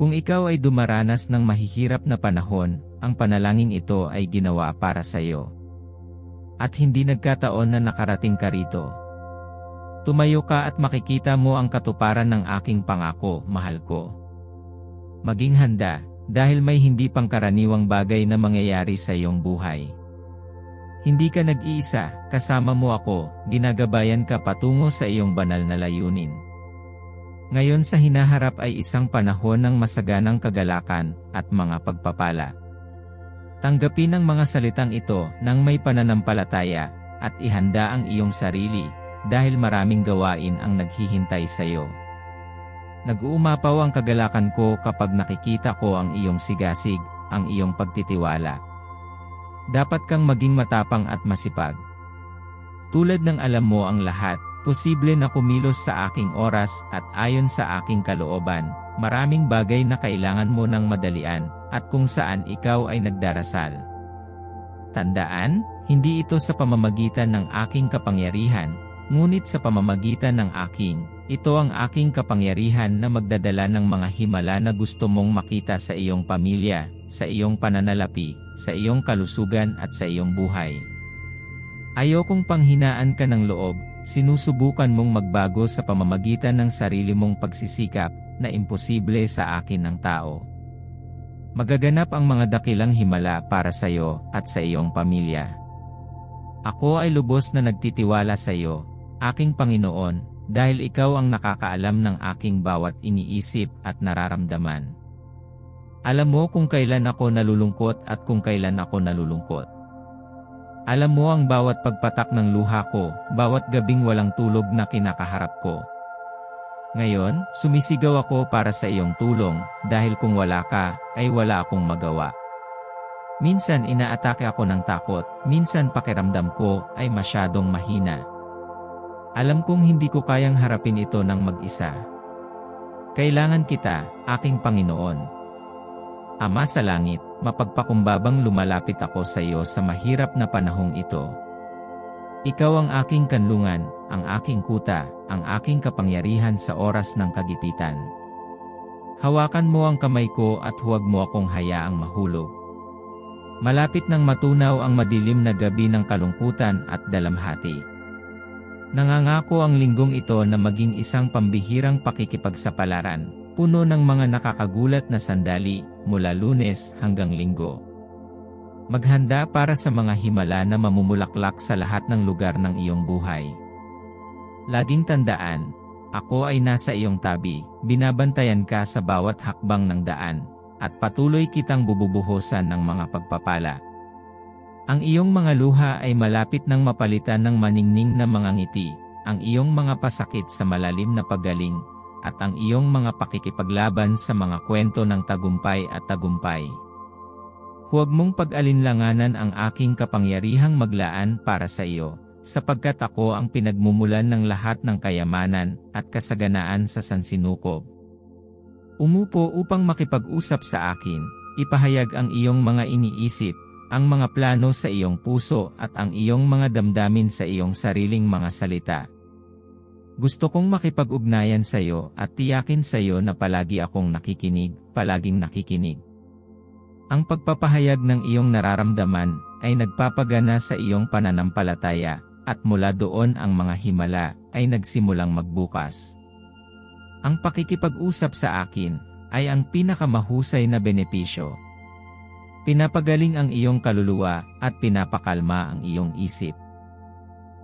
Kung ikaw ay dumaranas ng mahihirap na panahon, ang panalangin ito ay ginawa para sa iyo. At hindi nagkataon na nakarating ka rito. Tumayo ka at makikita mo ang katuparan ng aking pangako, mahal ko. Maging handa, dahil may hindi pangkaraniwang bagay na mangyayari sa iyong buhay. Hindi ka nag-iisa, kasama mo ako, ginagabayan ka patungo sa iyong banal na layunin. Ngayon sa hinaharap ay isang panahon ng masaganang kagalakan at mga pagpapala. Tanggapin ang mga salitang ito nang may pananampalataya at ihanda ang iyong sarili dahil maraming gawain ang naghihintay sa iyo. Nag-uumapaw ang kagalakan ko kapag nakikita ko ang iyong sigasig, ang iyong pagtitiwala. Dapat kang maging matapang at masipag. Tulad ng alam mo ang lahat, posible na kumilos sa aking oras at ayon sa aking kalooban, maraming bagay na kailangan mo ng madalian, at kung saan ikaw ay nagdarasal. Tandaan, hindi ito sa pamamagitan ng aking kapangyarihan, ngunit sa pamamagitan ng aking, ito ang aking kapangyarihan na magdadala ng mga himala na gusto mong makita sa iyong pamilya, sa iyong pananalapi, sa iyong kalusugan at sa iyong buhay. Ayokong panghinaan ka ng loob, sinusubukan mong magbago sa pamamagitan ng sarili mong pagsisikap, na imposible sa akin ng tao. Magaganap ang mga dakilang himala para sa iyo at sa iyong pamilya. Ako ay lubos na nagtitiwala sa iyo, aking Panginoon, dahil ikaw ang nakakaalam ng aking bawat iniisip at nararamdaman. Alam mo kung kailan ako nalulungkot at kung kailan ako nalulungkot. Alam mo ang bawat pagpatak ng luha ko, bawat gabing walang tulog na kinakaharap ko. Ngayon, sumisigaw ako para sa iyong tulong, dahil kung wala ka, ay wala akong magawa. Minsan inaatake ako ng takot, minsan pakiramdam ko ay masyadong mahina. Alam kong hindi ko kayang harapin ito ng mag-isa. Kailangan kita, aking Panginoon. Ama sa langit, mapagpakumbabang lumalapit ako sa iyo sa mahirap na panahong ito. Ikaw ang aking kanlungan, ang aking kuta, ang aking kapangyarihan sa oras ng kagipitan. Hawakan mo ang kamay ko at huwag mo akong hayaang mahulog. Malapit nang matunaw ang madilim na gabi ng kalungkutan at dalamhati. Nangangako ang linggong ito na maging isang pambihirang pakikipagsapalaran, puno ng mga nakakagulat na sandali, mula lunes hanggang linggo. Maghanda para sa mga himala na mamumulaklak sa lahat ng lugar ng iyong buhay. Laging tandaan, ako ay nasa iyong tabi, binabantayan ka sa bawat hakbang ng daan, at patuloy kitang bububuhosan ng mga pagpapala. Ang iyong mga luha ay malapit nang mapalitan ng maningning na mga ngiti, ang iyong mga pasakit sa malalim na paggaling, at ang iyong mga pakikipaglaban sa mga kwento ng tagumpay at tagumpay. Huwag mong pag-alinlanganan ang aking kapangyarihang maglaan para sa iyo, sapagkat ako ang pinagmumulan ng lahat ng kayamanan at kasaganaan sa sansinukob. Umupo upang makipag-usap sa akin, ipahayag ang iyong mga iniisip, ang mga plano sa iyong puso at ang iyong mga damdamin sa iyong sariling mga salita. Gusto kong makipag-ugnayan sa iyo at tiyakin sa iyo na palagi akong nakikinig, palaging nakikinig. Ang pagpapahayag ng iyong nararamdaman ay nagpapagana sa iyong pananampalataya, at mula doon ang mga himala ay nagsimulang magbukas. Ang pakikipag-usap sa akin ay ang pinakamahusay na benepisyo. Pinapagaling ang iyong kaluluwa at pinapakalma ang iyong isip.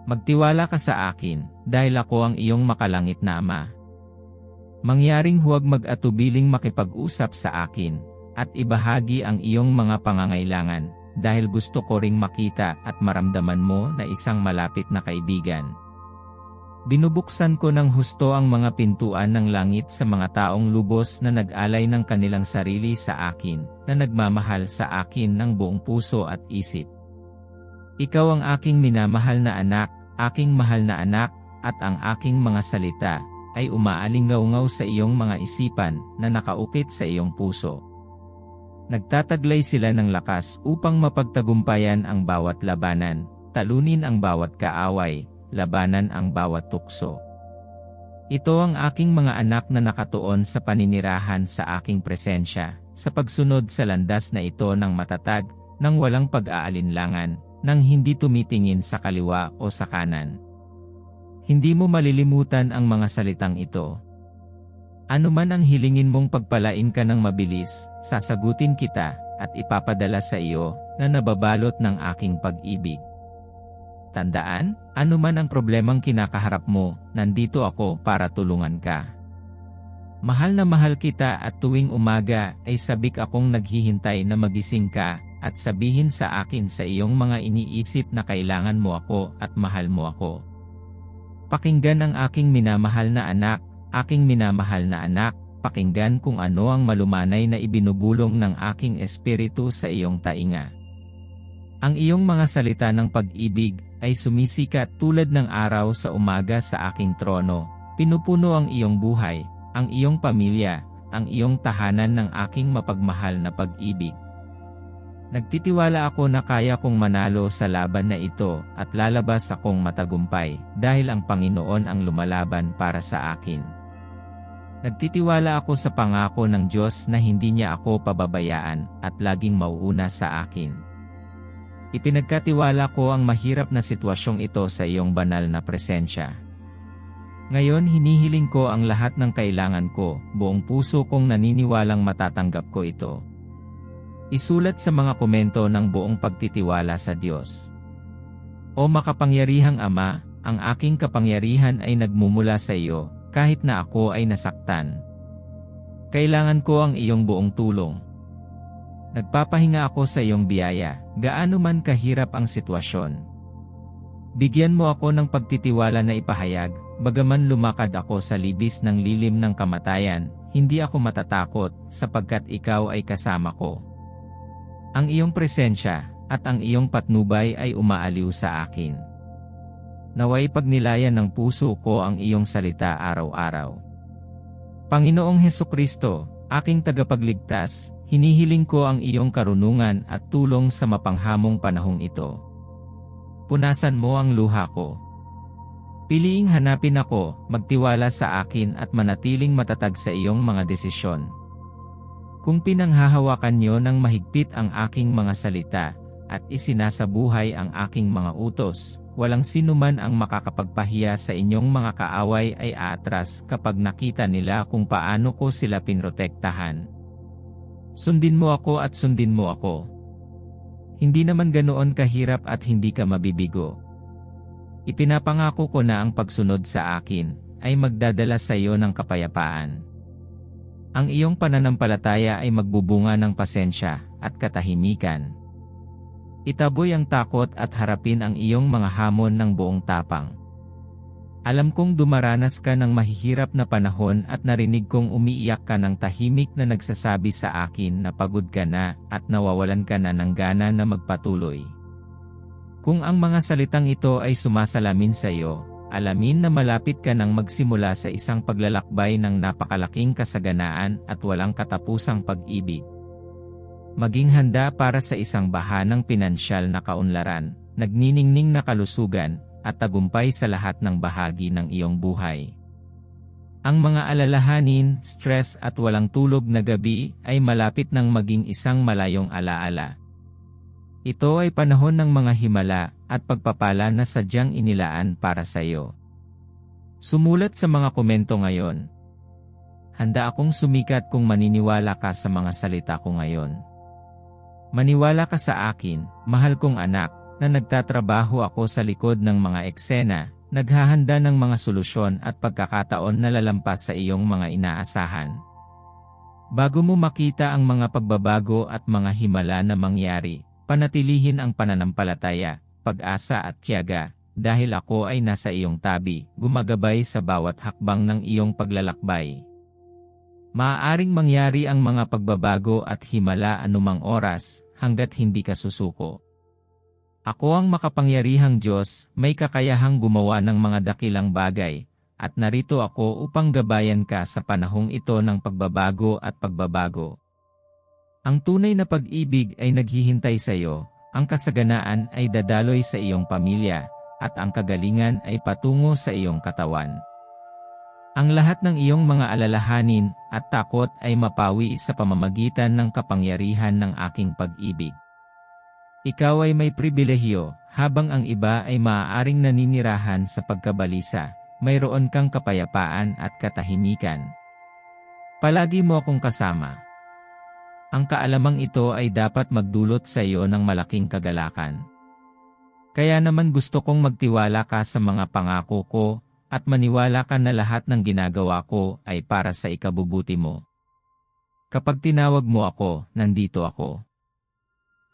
Magtiwala ka sa akin dahil ako ang iyong makalangit na ama. Mangyaring huwag mag-atubiling makipag-usap sa akin at ibahagi ang iyong mga pangangailangan, dahil gusto ko ring makita at maramdaman mo na isang malapit na kaibigan. Binubuksan ko ng husto ang mga pintuan ng langit sa mga taong lubos na nag-alay ng kanilang sarili sa akin, na nagmamahal sa akin ng buong puso at isip. Ikaw ang aking minamahal na anak, aking mahal na anak, at ang aking mga salita, ay umaalingaw-ngaw sa iyong mga isipan na nakaukit sa iyong puso. Nagtataglay sila ng lakas upang mapagtagumpayan ang bawat labanan, talunin ang bawat kaaway, labanan ang bawat tukso. Ito ang aking mga anak na nakatuon sa paninirahan sa aking presensya, sa pagsunod sa landas na ito ng matatag, nang walang pag-aalinlangan, nang hindi tumitingin sa kaliwa o sa kanan. Hindi mo malilimutan ang mga salitang ito. Ano man ang hilingin mong pagpalain ka ng mabilis, sasagutin kita, at ipapadala sa iyo, na nababalot ng aking pag-ibig. Tandaan, ano man ang problemang kinakaharap mo, nandito ako para tulungan ka. Mahal na mahal kita at tuwing umaga ay sabik akong naghihintay na magising ka at sabihin sa akin sa iyong mga iniisip na kailangan mo ako at mahal mo ako. Pakinggan ang aking minamahal na anak, aking minamahal na anak, pakinggan kung ano ang malumanay na ibinubulong ng aking espiritu sa iyong tainga. Ang iyong mga salita ng pag-ibig ay sumisikat tulad ng araw sa umaga sa aking trono, pinupuno ang iyong buhay, ang iyong pamilya, ang iyong tahanan ng aking mapagmahal na pag-ibig. Nagtitiwala ako na kaya kong manalo sa laban na ito at lalabas akong matagumpay dahil ang Panginoon ang lumalaban para sa akin. Nagtitiwala ako sa pangako ng Diyos na hindi niya ako pababayaan at laging mauuna sa akin. Ipinagkatiwala ko ang mahirap na sitwasyong ito sa iyong banal na presensya. Ngayon hinihiling ko ang lahat ng kailangan ko, buong puso kong naniniwalang matatanggap ko ito. Isulat sa mga komento ng buong pagtitiwala sa Diyos. O makapangyarihang Ama, ang aking kapangyarihan ay nagmumula sa iyo, kahit na ako ay nasaktan. Kailangan ko ang iyong buong tulong. Nagpapahinga ako sa iyong biyaya, gaano man kahirap ang sitwasyon. Bigyan mo ako ng pagtitiwala na ipahayag, bagaman lumakad ako sa libis ng lilim ng kamatayan, hindi ako matatakot, sapagkat ikaw ay kasama ko. Ang iyong presensya, at ang iyong patnubay ay umaaliw sa akin. Naway pagnilayan ng puso ko ang iyong salita araw-araw. Panginoong Heso Kristo, aking tagapagligtas, hinihiling ko ang iyong karunungan at tulong sa mapanghamong panahong ito. Punasan mo ang luha ko. Piliing hanapin ako, magtiwala sa akin at manatiling matatag sa iyong mga desisyon. Kung pinanghahawakan niyo ng mahigpit ang aking mga salita, at isinasabuhay ang aking mga utos, walang sinuman ang makakapagpahiya sa inyong mga kaaway ay aatras kapag nakita nila kung paano ko sila pinrotektahan. Sundin mo ako at sundin mo ako. Hindi naman ganoon kahirap at hindi ka mabibigo. Ipinapangako ko na ang pagsunod sa akin ay magdadala sa iyo ng kapayapaan. Ang iyong pananampalataya ay magbubunga ng pasensya at katahimikan. Itaboy ang takot at harapin ang iyong mga hamon ng buong tapang. Alam kong dumaranas ka ng mahihirap na panahon at narinig kong umiiyak ka ng tahimik na nagsasabi sa akin na pagod ka na at nawawalan ka na ng gana na magpatuloy. Kung ang mga salitang ito ay sumasalamin sa iyo, alamin na malapit ka nang magsimula sa isang paglalakbay ng napakalaking kasaganaan at walang katapusang pag-ibig. Maging handa para sa isang bahanang pinansyal na kaunlaran, nagniningning na kalusugan, at tagumpay sa lahat ng bahagi ng iyong buhay. Ang mga alalahanin, stress at walang tulog na gabi ay malapit nang maging isang malayong alaala. Ito ay panahon ng mga himala at pagpapala na sadyang inilaan para sa iyo. Sumulat sa mga komento ngayon. Handa akong sumikat kung maniniwala ka sa mga salita ko ngayon. Maniwala ka sa akin, mahal kong anak, na nagtatrabaho ako sa likod ng mga eksena, naghahanda ng mga solusyon at pagkakataon na lalampas sa iyong mga inaasahan. Bago mo makita ang mga pagbabago at mga himala na mangyari, panatilihin ang pananampalataya, pag-asa at tiyaga, dahil ako ay nasa iyong tabi, gumagabay sa bawat hakbang ng iyong paglalakbay. Maaaring mangyari ang mga pagbabago at himala anumang oras, hanggat hindi ka susuko. Ako ang makapangyarihang Diyos, may kakayahang gumawa ng mga dakilang bagay, at narito ako upang gabayan ka sa panahong ito ng pagbabago at pagbabago. Ang tunay na pag-ibig ay naghihintay sa iyo, ang kasaganaan ay dadaloy sa iyong pamilya, at ang kagalingan ay patungo sa iyong katawan. Ang lahat ng iyong mga alalahanin at takot ay mapawi sa pamamagitan ng kapangyarihan ng aking pag-ibig. Ikaw ay may pribilehyo, habang ang iba ay maaaring naninirahan sa pagkabalisa, mayroon kang kapayapaan at katahimikan. Palagi mo akong kasama. Ang kaalamang ito ay dapat magdulot sa iyo ng malaking kagalakan. Kaya naman gusto kong magtiwala ka sa mga pangako ko at maniwala ka na lahat ng ginagawa ko ay para sa ikabubuti mo. Kapag tinawag mo ako, nandito ako.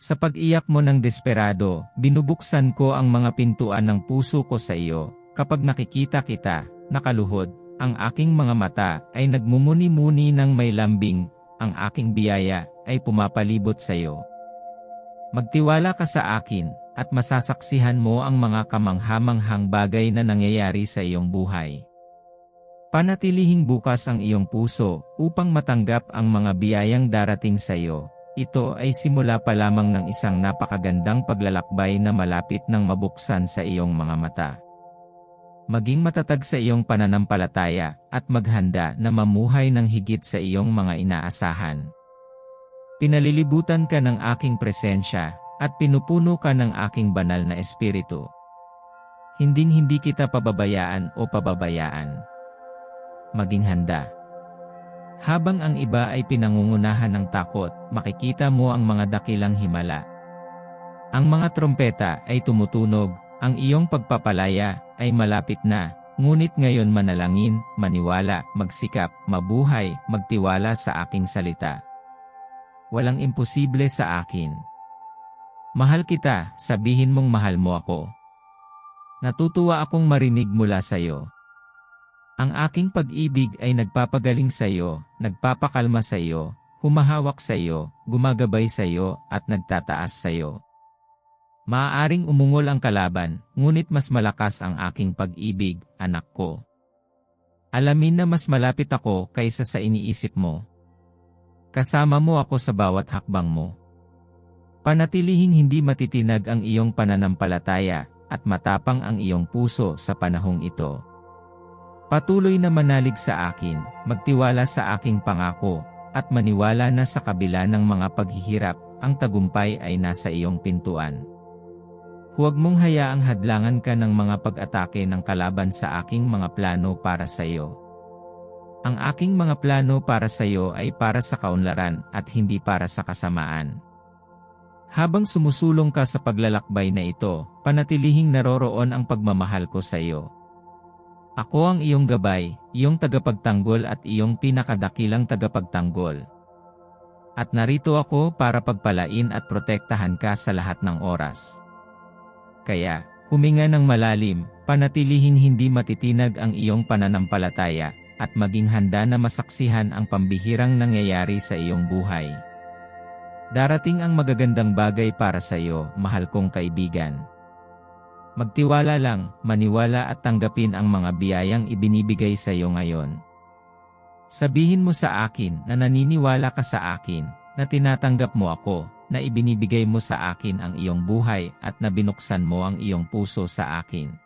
Sa pag-iyak mo ng desperado, binubuksan ko ang mga pintuan ng puso ko sa iyo. Kapag nakikita kita, nakaluhod, ang aking mga mata ay nagmumuni-muni ng may lambing, ang aking biyaya ay pumapalibot sa iyo. Magtiwala ka sa akin, at masasaksihan mo ang mga kamanghamanghang bagay na nangyayari sa iyong buhay. Panatilihing bukas ang iyong puso upang matanggap ang mga biyayang darating sa iyo. Ito ay simula pa lamang ng isang napakagandang paglalakbay na malapit ng mabuksan sa iyong mga mata. Maging matatag sa iyong pananampalataya at maghanda na mamuhay ng higit sa iyong mga inaasahan. Pinalilibutan ka ng aking presensya at pinupuno ka ng aking banal na espiritu. Hinding-hindi kita pababayaan o pababayaan. Maging handa. Habang ang iba ay pinangungunahan ng takot, makikita mo ang mga dakilang himala. Ang mga trompeta ay tumutunog, ang iyong pagpapalaya ay malapit na, ngunit ngayon manalangin, maniwala, magsikap, mabuhay, magtiwala sa aking salita. Walang imposible sa akin. Mahal kita, sabihin mong mahal mo ako. Natutuwa akong marinig mula sa iyo. Ang aking pag-ibig ay nagpapagaling sa iyo, nagpapakalma sa iyo, humahawak sa iyo, gumagabay sa iyo, at nagtataas sa iyo. Maaaring umungol ang kalaban, ngunit mas malakas ang aking pag-ibig, anak ko. Alamin na mas malapit ako kaysa sa iniisip mo. Kasama mo ako sa bawat hakbang mo. Panatilihing hindi matitinag ang iyong pananampalataya at matapang ang iyong puso sa panahong ito. Patuloy na manalig sa akin, magtiwala sa aking pangako, at maniwala na sa kabila ng mga paghihirap, ang tagumpay ay nasa iyong pintuan. Huwag mong hayaang hadlangan ka ng mga pag-atake ng kalaban sa aking mga plano para sa iyo. Ang aking mga plano para sa iyo ay para sa kaunlaran at hindi para sa kasamaan. Habang sumusulong ka sa paglalakbay na ito, panatilihing naroroon ang pagmamahal ko sa iyo. Ako ang iyong gabay, iyong tagapagtanggol at iyong pinakadakilang tagapagtanggol. At narito ako para pagpalain at protektahan ka sa lahat ng oras. Kaya, huminga ng malalim, panatilihing hindi matitinag ang iyong pananampalataya, at maging handa na masaksihan ang pambihirang nangyayari sa iyong buhay. Darating ang magagandang bagay para sa iyo, mahal kong kaibigan. Magtiwala lang, maniwala at tanggapin ang mga biyayang ibinibigay sa iyo ngayon. Sabihin mo sa akin na naniniwala ka sa akin, na tinatanggap mo ako, na ibinibigay mo sa akin ang iyong buhay at na binuksan mo ang iyong puso sa akin.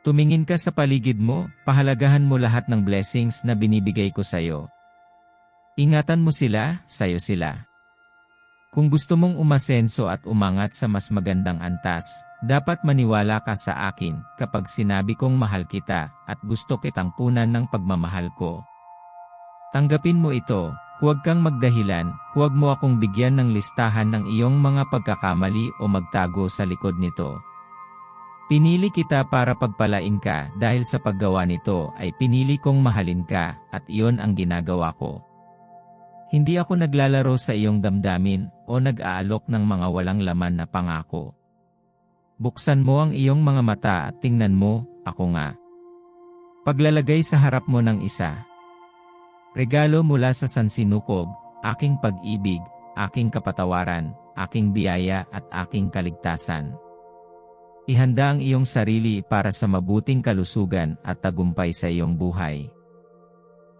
Tumingin ka sa paligid mo, pahalagahan mo lahat ng blessings na binibigay ko sa iyo. Ingatan mo sila, sayo sila. Kung gusto mong umasenso at umangat sa mas magandang antas, dapat maniwala ka sa akin kapag sinabi kong mahal kita at gusto kitang punan ng pagmamahal ko. Tanggapin mo ito, huwag kang magdahilan, huwag mo akong bigyan ng listahan ng iyong mga pagkakamali o magtago sa likod nito. Pinili kita para pagpalain ka dahil sa paggawa nito ay pinili kong mahalin ka at iyon ang ginagawa ko. Hindi ako naglalaro sa iyong damdamin o nag-aalok ng mga walang laman na pangako. Buksan mo ang iyong mga mata at tingnan mo, ako nga. Paglalagay sa harap mo ng isa. Regalo mula sa sansinukob, aking pag-ibig, aking kapatawaran, aking biyaya at aking kaligtasan. Ihanda ang iyong sarili para sa mabuting kalusugan at tagumpay sa iyong buhay.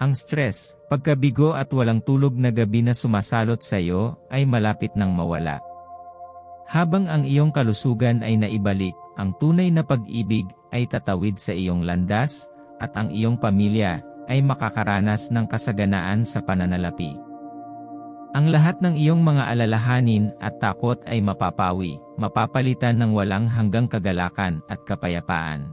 Ang stress, pagkabigo at walang tulog na gabi na sumasalot sa iyo ay malapit nang mawala. Habang ang iyong kalusugan ay naibalik, ang tunay na pag-ibig ay tatawid sa iyong landas, at ang iyong pamilya ay makakaranas ng kasaganaan sa pananalapi. Ang lahat ng iyong mga alalahanin at takot ay mapapawi, mapapalitan ng walang hanggang kagalakan at kapayapaan.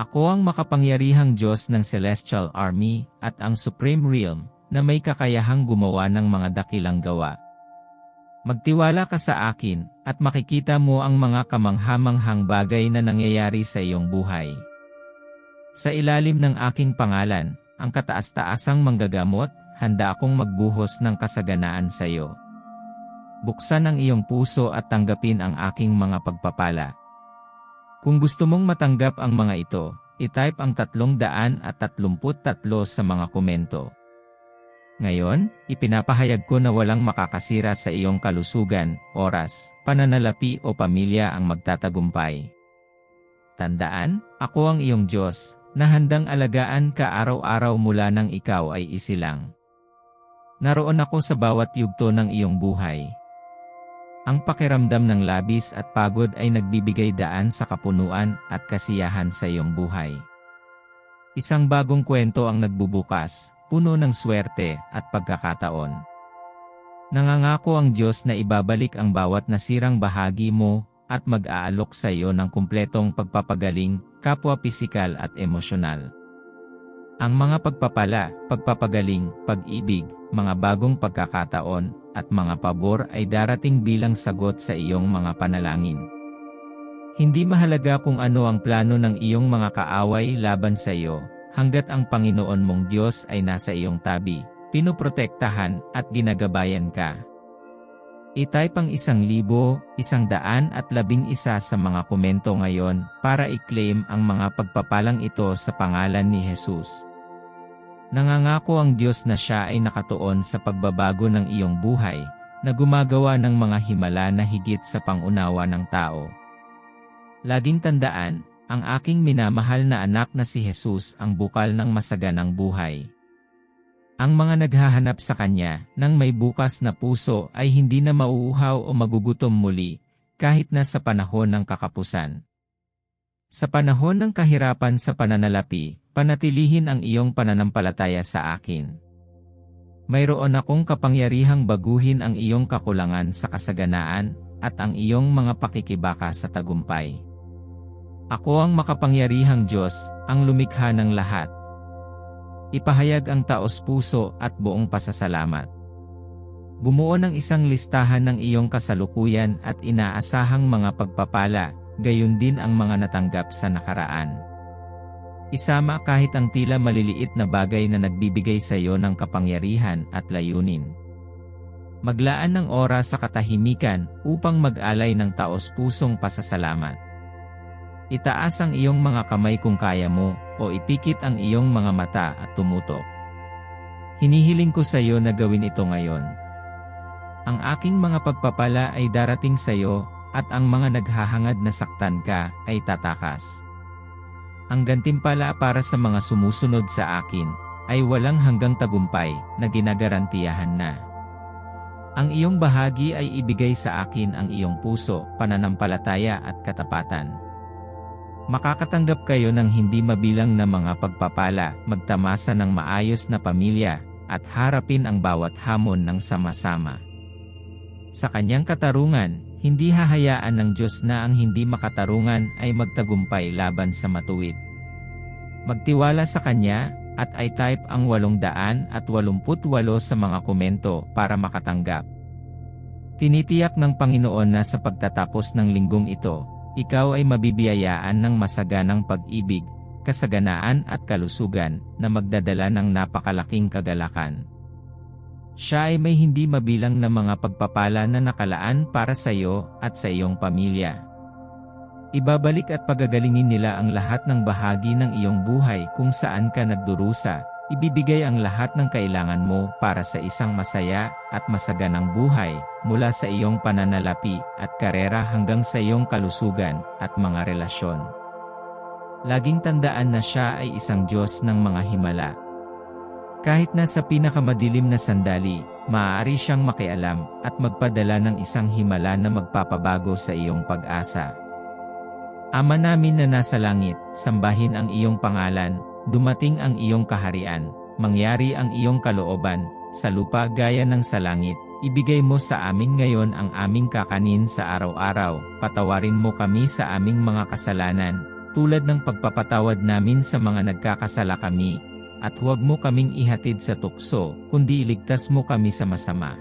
Ako ang makapangyarihang Diyos ng Celestial Army at ang Supreme Realm na may kakayahang gumawa ng mga dakilang gawa. Magtiwala ka sa akin at makikita mo ang mga kamanghamanghang bagay na nangyayari sa iyong buhay. Sa ilalim ng aking pangalan, ang kataas-taasang manggagamot, handa akong magbuhos ng kasaganaan sa iyo. Buksan ang iyong puso at tanggapin ang aking mga pagpapala. Kung gusto mong matanggap ang mga ito, itype ang 333 sa mga komento. Ngayon, ipinapahayag ko na walang makakasira sa iyong kalusugan, oras, pananalapi o pamilya ang magtatagumpay. Tandaan, ako ang iyong Diyos, na handang alagaan ka araw-araw mula nang ikaw ay isilang. Naroon ako sa bawat yugto ng iyong buhay. Ang pakiramdam ng labis at pagod ay nagbibigay daan sa kapunuan at kasiyahan sa iyong buhay. Isang bagong kwento ang nagbubukas, puno ng swerte at pagkakataon. Nangangako ang Diyos na ibabalik ang bawat nasirang bahagi mo at mag-aalok sa iyo ng kumpletong pagpapagaling, kapwa pisikal at emosyonal. Ang mga pagpapala, pagpapagaling, pag-ibig, mga bagong pagkakataon, at mga pabor ay darating bilang sagot sa iyong mga panalangin. Hindi mahalaga kung ano ang plano ng iyong mga kaaway laban sa iyo, hanggat ang Panginoon mong Diyos ay nasa iyong tabi, pinoprotektahan at ginagabayan ka. I-type ang isang libo, isang daan at labing isa sa mga komento ngayon para i-claim ang mga pagpapalang ito sa pangalan ni Jesus. Nangangako ang Diyos na siya ay nakatuon sa pagbabago ng iyong buhay, na gumagawa ng mga himala na higit sa pangunawa ng tao. Laging tandaan, ang aking minamahal na anak na si Jesus ang bukal ng masaganang buhay. Ang mga naghahanap sa Kanya ng may bukas na puso ay hindi na mauuhaw o magugutom muli, kahit na sa panahon ng kakapusan. Sa panahon ng kahirapan sa pananalapi, panatilihin ang iyong pananampalataya sa akin. Mayroon akong kapangyarihang baguhin ang iyong kakulangan sa kasaganaan at ang iyong mga pakikibaka sa tagumpay. Ako ang makapangyarihang Diyos, ang lumikha ng lahat, ipahayag ang taos puso at buong pasasalamat. Bumuo ng isang listahan ng iyong kasalukuyan at inaasahang mga pagpapala, gayon din ang mga natanggap sa nakaraan. Isama kahit ang tila maliliit na bagay na nagbibigay sa iyo ng kapangyarihan at layunin. Maglaan ng oras sa katahimikan upang mag-alay ng taos pusong pasasalamat. Itaas ang iyong mga kamay kung kaya mo, o ipikit ang iyong mga mata at tumutok. Hinihiling ko sa iyo na gawin ito ngayon. Ang aking mga pagpapala ay darating sa iyo, at ang mga naghahangad na saktan ka ay tatakas. Ang gantimpala para sa mga sumusunod sa akin ay walang hanggang tagumpay na ginagarantiyahan na. Ang iyong bahagi ay ibigay sa akin ang iyong puso, pananampalataya at katapatan. Makakatanggap kayo ng hindi mabilang na mga pagpapala, magtamasa ng maayos na pamilya, at harapin ang bawat hamon ng sama-sama. Sa kanyang katarungan, hindi hahayaan ng Diyos na ang hindi makatarungan ay magtagumpay laban sa matuwid. Magtiwala sa Kanya, at ay type ang 888 sa mga komento para makatanggap. Tinitiyak ng Panginoon na sa pagtatapos ng linggong ito, ikaw ay mabibiyayaan ng masaganang pag-ibig, kasaganaan at kalusugan na magdadala ng napakalaking kagalakan. Siya ay may hindi mabilang na mga pagpapala na nakalaan para sa iyo at sa iyong pamilya. Ibabalik at pagagalingin nila ang lahat ng bahagi ng iyong buhay kung saan ka nagdurusa, ibibigay ang lahat ng kailangan mo para sa isang masaya at masaganang buhay, mula sa iyong pananalapi at karera hanggang sa iyong kalusugan at mga relasyon. Laging tandaan na siya ay isang Diyos ng mga himala. Kahit na sa pinakamadilim na sandali, maaari siyang makialam at magpadala ng isang himala na magpapabago sa iyong pag-asa. Ama namin na nasa langit, sambahin ang iyong pangalan, dumating ang iyong kaharian, mangyari ang iyong kalooban, sa lupa gaya ng sa langit. Ibigay mo sa amin ngayon ang aming kakanin sa araw-araw, patawarin mo kami sa aming mga kasalanan, tulad ng pagpapatawad namin sa mga nagkakasala kami. At huwag mo kaming ihatid sa tukso, kundi iligtas mo kami sa masama.